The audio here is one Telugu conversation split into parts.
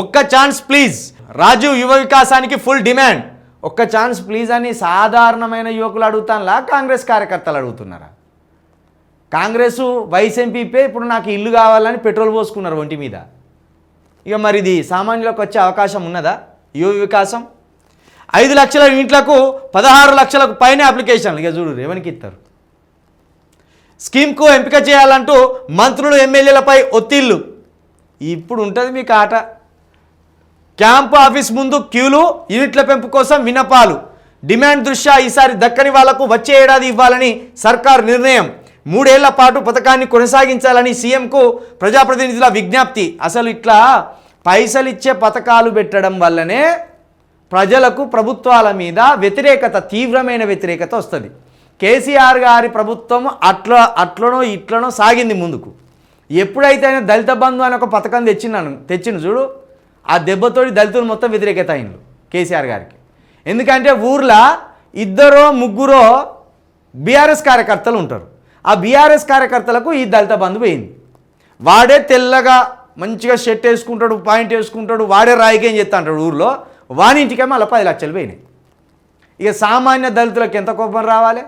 ఒక్క ఛాన్స్ ప్లీజ్. రాజు యువ వికాసానికి ఫుల్ డిమాండ్ ఒక్క ఛాన్స్ ప్లీజ్ అని సాధారణమైన యువకులు అడుగుతానులా? కాంగ్రెస్ కార్యకర్తలు అడుగుతున్నారా? కాంగ్రెస్ వైస్ ఎంపీపే ఇప్పుడు నాకు ఇల్లు కావాలని పెట్రోల్ పోసుకున్నారు ఒంటి మీద. ఇక మరి ఇది సామాన్యులకు వచ్చే అవకాశం ఉన్నదా? యువ వికాసం? ఐదు లక్షల ఇంట్లకు పదహారు లక్షలకు పైన అప్లికేషన్లు. ఇక చూడు ఎవరికి ఇస్తారు. స్కీమ్కు ఎంపిక చేయాలంటూ మంత్రులు ఎమ్మెల్యేలపై ఒత్తిళ్ళు ఇప్పుడు ఉంటుంది మీకు ఆట. క్యాంపు ఆఫీస్ ముందు క్యూలు యూనిట్ల పెంపు కోసం వినపాలు. డిమాండ్ దృష్ట్యా ఈసారి దక్కని వాళ్ళకు వచ్చే ఏడాది ఇవ్వాలని సర్కార్ నిర్ణయం. మూడేళ్ళ పాటు పథకాన్ని కొనసాగించాలని సీఎంకు ప్రజాప్రతినిధుల విజ్ఞప్తి. అసలు ఇట్లా పైసలు ఇచ్చే పథకాలు పెట్టడం వల్లనే ప్రజలకు ప్రభుత్వాల మీద వ్యతిరేకత తీవ్రమైన వ్యతిరేకత వస్తుంది. కేసీఆర్ గారి ప్రభుత్వం అట్లా అట్లనో ఇట్లనో సాగింది ముందుకు. ఎప్పుడైతే ఆయన దళిత బంధు అని ఒక పథకం తెచ్చినాను తెచ్చిన చూడు. ఆ దెబ్బతోటి దళితులు మొత్తం వ్యతిరేకత అయిండు కేసీఆర్ గారికి. ఎందుకంటే ఊర్లో ఇద్దరో ముగ్గురో బీఆర్ఎస్ కార్యకర్తలు ఉంటారు. ఆ బీఆర్ఎస్ కార్యకర్తలకు ఈ దళిత బంధు పోయింది. వాడే తెల్లగా మంచిగా షర్ట్ వేసుకుంటాడు పాయింట్ వేసుకుంటాడు వాడే రాయికేం చేస్తా అంటాడు ఊర్లో? వాని ఇంటికే మళ్ళీ పది లక్షలు పోయినాయి. ఇక సామాన్య దళితులకు ఎంత కోపం రావాలి?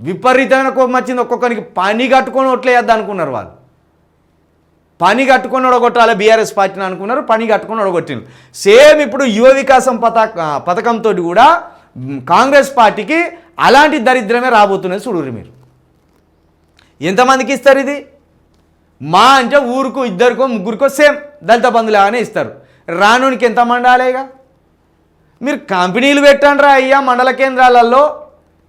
విపరీతమైన కోపం వచ్చింది. ఒక్కొక్కరికి పని కట్టుకొని ఓట్లేయద్దు అనుకున్నారు వాళ్ళు. పని కట్టుకొని ఒడగొట్టాలి బీఆర్ఎస్ పార్టీని అనుకున్నారు పని కట్టుకొని ఒడగొట్టింది సేమ్ ఇప్పుడు యువ వికాసం పథక పథకంతో కూడా కాంగ్రెస్ పార్టీకి అలాంటి దరిద్రమే రాబోతున్నది చూడుర్రి మీరు. ఎంతమందికి ఇస్తారు ఇది? మా అంటే ఊరుకు ఇద్దరికో ముగ్గురికో సేమ్ దళిత బంధులాగానే ఇస్తారు. రానునికి ఎంత మండాలేగా మీరు కంపెనీలు పెట్టండి రా అయ్యా మండల కేంద్రాలలో.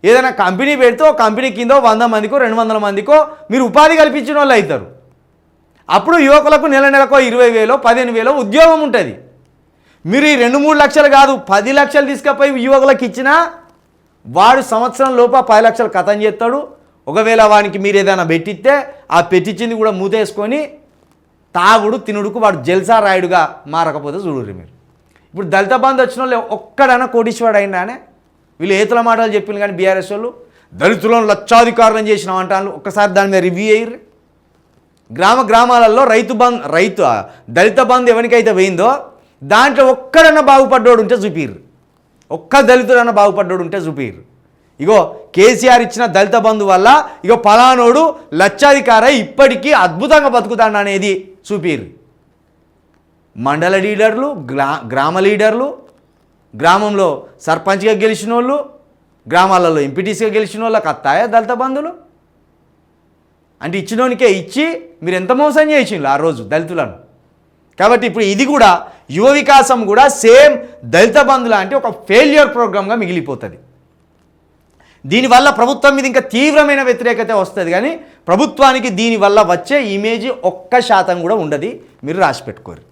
ఏదైనా కంపెనీ పెడితే ఒక కంపెనీ కింద వంద మందికో రెండు వందల మందికో మీరు ఉపాధి కల్పించిన వాళ్ళు అవుతారు. అప్పుడు యువకులకు నెల నెలకో ఇరవై వేలో పదిహేను వేలో ఉద్యోగం ఉంటుంది. మీరు ఈ రెండు మూడు లక్షలు కాదు పది లక్షలు తీసుకపోయి యువకులకు ఇచ్చినా వాడు సంవత్సరం లోప పది లక్షలు కథం చేస్తాడు. ఒకవేళ వానికి మీరు ఏదైనా పెట్టిస్తే ఆ పెట్టించింది కూడా మూతేసుకొని తాగుడు తినుడుకు వాడు జల్సా రాయుడుగా మారకపోతే చూడరు మీరు. ఇప్పుడు దళిత బంధు వచ్చిన వాళ్ళు ఒక్కడైనా కోటీశ్వరుడు అయినానే వీళ్ళు ఏతుల మాటలు చెప్పింది కానీ బీఆర్ఎస్ వాళ్ళు. దళితులను లక్షాధికారులను చేసినాం అంటాను ఒక్కసారి దాని మీద రివ్యూ అయ్యి గ్రామ గ్రామాలలో రైతు బంద్ రైతు దళిత బంధు ఎవరికైతే పోయిందో దాంట్లో ఒక్కడన్నా బాగుపడ్డోడు ఉంటే చూపిర్రు ఒక్క దళితుడన్నా బాగుపడ్డోడు ఉంటే చూపిర్రు ఇగో కేసీఆర్ ఇచ్చిన దళిత బంధు వల్ల ఇగో పలానోడు లక్షాధికార ఇప్పటికీ అద్భుతంగా బతుకుతాడు అనేది చూపిరు మండల లీడర్లు గ్రా గ్రామ లీడర్లు గ్రామంలో సర్పంచ్గా గెలిచిన వాళ్ళు గ్రామాలలో ఎంపీటీసీగా గెలిచిన వాళ్ళకి అత్తాయా దళిత బంధులు? అంటే ఇచ్చినోనికే ఇచ్చి మీరు ఎంత మోసం చేసిండ్రు ఆ రోజు దళితులను? కాబట్టి ఇప్పుడు ఇది కూడా యువ వికాసం కూడా సేమ్ దళిత బంధు లాంటి ఒక ఫెయిల్యూర్ ప్రోగ్రామ్గా మిగిలిపోతుంది. దీనివల్ల ప్రభుత్వం మీద ఇంకా తీవ్రమైన వ్యతిరేకత వస్తుంది కానీ ప్రభుత్వానికి దీనివల్ల వచ్చే ఇమేజ్ ఒక్క శాతం కూడా ఉండదు. మీరు రాసి పెట్టుకోరు